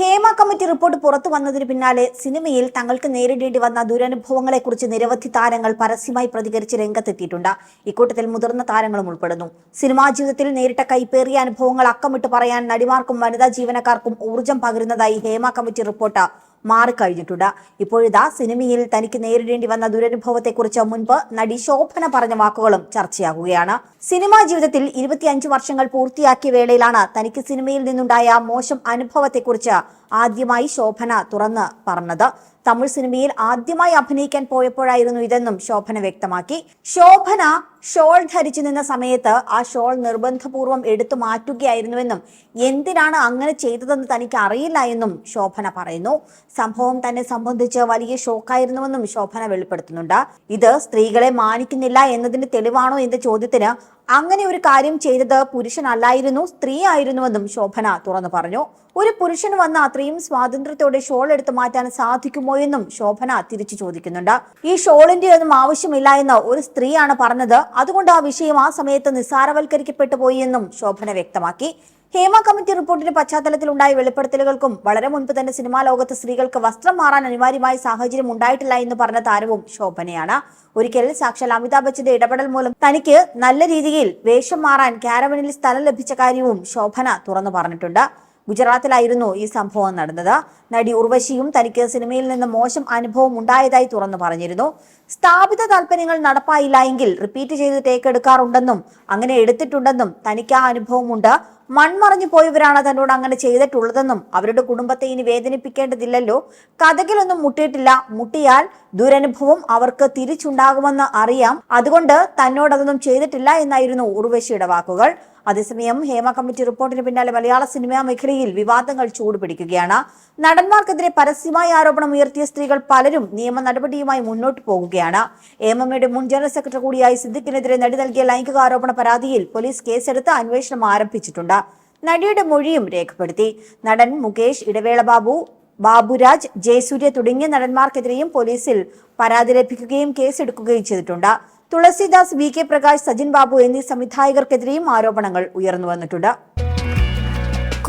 Hema committee report പുറത്തു വന്നതിന് പിന്നാലെ സിനിമയിൽ തങ്ങൾക്ക് നേരിടേണ്ടി വന്ന ദുരനുഭവങ്ങളെക്കുറിച്ച് നിരവധി താരങ്ങൾ പരസ്യമായി പ്രതികരിച്ച് രംഗത്തെത്തിയിട്ടുണ്ട്. ഇക്കൂട്ടത്തിൽ മുതിർന്ന താരങ്ങളും ഉൾപ്പെടുന്നു. സിനിമാ ജീവിതത്തിൽ നേരിട്ട കൈപ്പേറിയ അനുഭവങ്ങൾ അക്കമിട്ട് പറയാൻ നടിമാർക്കും വനിതാ ജീവനക്കാർക്കും ഊർജം പകരുന്നതായി ഹേമ കമ്മിറ്റി റിപ്പോർട്ട്. മാറിക്കഴിഞ്ഞിട്ടുണ്ട്. ഇപ്പോഴിതാ സിനിമയിൽ തനിക്ക് നേരിടേണ്ടി വന്ന ദുരനുഭവത്തെക്കുറിച്ച് മുൻപ് നടി ശോഭന പറഞ്ഞ വാക്കുകളും ചർച്ചയാകുകയാണ്. സിനിമാ ജീവിതത്തിൽ ഇരുപത്തിയഞ്ച് വർഷങ്ങൾ പൂർത്തിയാക്കിയ വേളയിലാണ് തനിക്ക് സിനിമയിൽ നിന്നുണ്ടായ മോശം അനുഭവത്തെക്കുറിച്ച് ആദ്യമായി ശോഭന തുറന്ന് പറഞ്ഞത്. തമിഴ് സിനിമയിൽ ആദ്യമായി അഭിനയിക്കാൻ പോയപ്പോഴായിരുന്നു ഇതെന്നും ശോഭന വ്യക്തമാക്കി. ശോഭന ഷോൾ ധരിച്ചു നിന്ന സമയത്ത് ആ ഷോൾ നിർബന്ധപൂർവം എടുത്തു മാറ്റുകയായിരുന്നുവെന്നും എന്തിനാണ് അങ്ങനെ ചെയ്തതെന്ന് തനിക്ക് അറിയില്ല എന്നും ശോഭന പറയുന്നു. സംഭവം തന്നെ സംബന്ധിച്ച് വലിയ ഷോക്കായിരുന്നുവെന്നും ശോഭന വെളിപ്പെടുത്തുന്നുണ്ട്. ഇത് സ്ത്രീകളെ മാനിക്കുന്നില്ല എന്നതിന്റെ തെളിവാണോ എന്ന ചോദ്യത്തിന് അങ്ങനെ ഒരു കാര്യം ചെയ്തത് പുരുഷനല്ലായിരുന്നു സ്ത്രീ ആയിരുന്നുവെന്നും ശോഭന തുറന്നു പറഞ്ഞു. ഒരു പുരുഷൻ വന്ന അത്രയും സ്വാതന്ത്ര്യത്തോടെ ഷോൾ എടുത്തു മാറ്റാൻ സാധിക്കുമോ എന്നും ശോഭന തിരിച്ചു ചോദിക്കുന്നുണ്ട്. ഈ ഷോളിന്റെ ഒന്നും ആവശ്യമില്ല എന്ന് ഒരു സ്ത്രീയാണ് പറഞ്ഞത്. അതുകൊണ്ട് ആ വിഷയം ആ സമയത്ത് നിസ്സാരവൽക്കരിക്കപ്പെട്ടു പോയി എന്നും ശോഭന വ്യക്തമാക്കി. ഹേമ കമ്മിറ്റി റിപ്പോർട്ടിന്റെ പശ്ചാത്തലത്തിലുണ്ടായ വെളിപ്പെടുത്തലുകൾക്കും വളരെ മുൻപ് തന്നെ സിനിമാ ലോകത്ത് സ്ത്രീകൾക്ക് വസ്ത്രം മാറാൻ അനിവാര്യമായ സാഹചര്യം ഉണ്ടായിട്ടില്ല എന്ന് പറഞ്ഞ താരവും ശോഭനയാണ്. ഒരിക്കൽ സാക്ഷാൽ അമിതാഭ് ബച്ചന്റെ ഇടപെടൽ മൂലം തനിക്ക് നല്ല രീതിയിൽ വേഷം മാറാൻ കാരവനിൽ സ്ഥലം ലഭിച്ച കാര്യവും ശോഭന തുറന്നു പറഞ്ഞിട്ടുണ്ട്. ഗുജറാത്തിലായിരുന്നു ഈ സംഭവം നടന്നത്. നടി ഉർവശിയും തനിക്ക് സിനിമയിൽ നിന്ന് മോശം അനുഭവം ഉണ്ടായതായി തുറന്നു പറഞ്ഞിരുന്നു. സ്ഥാപിത താല്പര്യങ്ങൾ നടപ്പായില്ല എങ്കിൽ റിപ്പീറ്റ് ചെയ്ത് ടേക്ക് എടുക്കാറുണ്ടെന്നും അങ്ങനെ എടുത്തിട്ടുണ്ടെന്നും തനിക്ക് ആ അനുഭവമുണ്ട്. മൺമറഞ്ഞു പോയവരാണ് തന്നോട് അങ്ങനെ ചെയ്തിട്ടുള്ളതെന്നും അവരുടെ കുടുംബത്തെ ഇനി വേദനിപ്പിക്കേണ്ടതില്ലല്ലോ. കഥകിലൊന്നും മുട്ടിയിട്ടില്ല. മുട്ടിയാൽ ദുരനുഭവം അവർക്ക് തിരിച്ചുണ്ടാകുമെന്ന് അറിയാം. അതുകൊണ്ട് തന്നോടതൊന്നും ചെയ്തിട്ടില്ല എന്നായിരുന്നു ഉർവശിയുടെ വാക്കുകൾ. അതേസമയം ഹേമ കമ്മിറ്റി റിപ്പോർട്ടിന് പിന്നാലെ മലയാള സിനിമാ മേഖലയിൽ വിവാദങ്ങൾ ചൂടുപിടിക്കുകയാണ്. നടന്മാർക്കെതിരെ പരസ്യമായ ആരോപണം ഉയർത്തിയ സ്ത്രീകൾ പലരും നിയമ നടപടിയുമായി മുന്നോട്ട് പോകുകയാണ്. എംഎംഎയുടെ മുൻ ജനറൽ സെക്രട്ടറി കൂടിയായി സിദ്ദിഖിനെതിരെ നടി നൽകിയ ലൈംഗിക ആരോപണ പരാതിയിൽ പോലീസ് കേസെടുത്ത് അന്വേഷണം ആരംഭിച്ചിട്ടുണ്ട്. നടിയുടെ മൊഴിയും രേഖപ്പെടുത്തി. നടൻ മുകേഷ് ഇടവേള ബാബു ബാബുരാജ് ജയസൂര്യ തുടങ്ങിയ നടന്മാർക്കെതിരെയും പോലീസിൽ പരാതി ലഭിക്കുകയും കേസെടുക്കുകയും ചെയ്തിട്ടുണ്ട്. തുളസിദാസ് വി കെ പ്രകാശ് സജിൻ ബാബു എന്നീ സംവിധായകർക്കെതിരെയും ആരോപണങ്ങൾ ഉയർന്നു വന്നിട്ടുണ്ട്.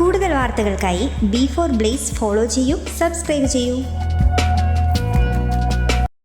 കൂടുതൽ വാർത്തകൾക്കായി ബി ഫോർ ബ്ലേസ് ഫോളോ ചെയ്യൂ സബ്സ്ക്രൈബ് ചെയ്യൂ.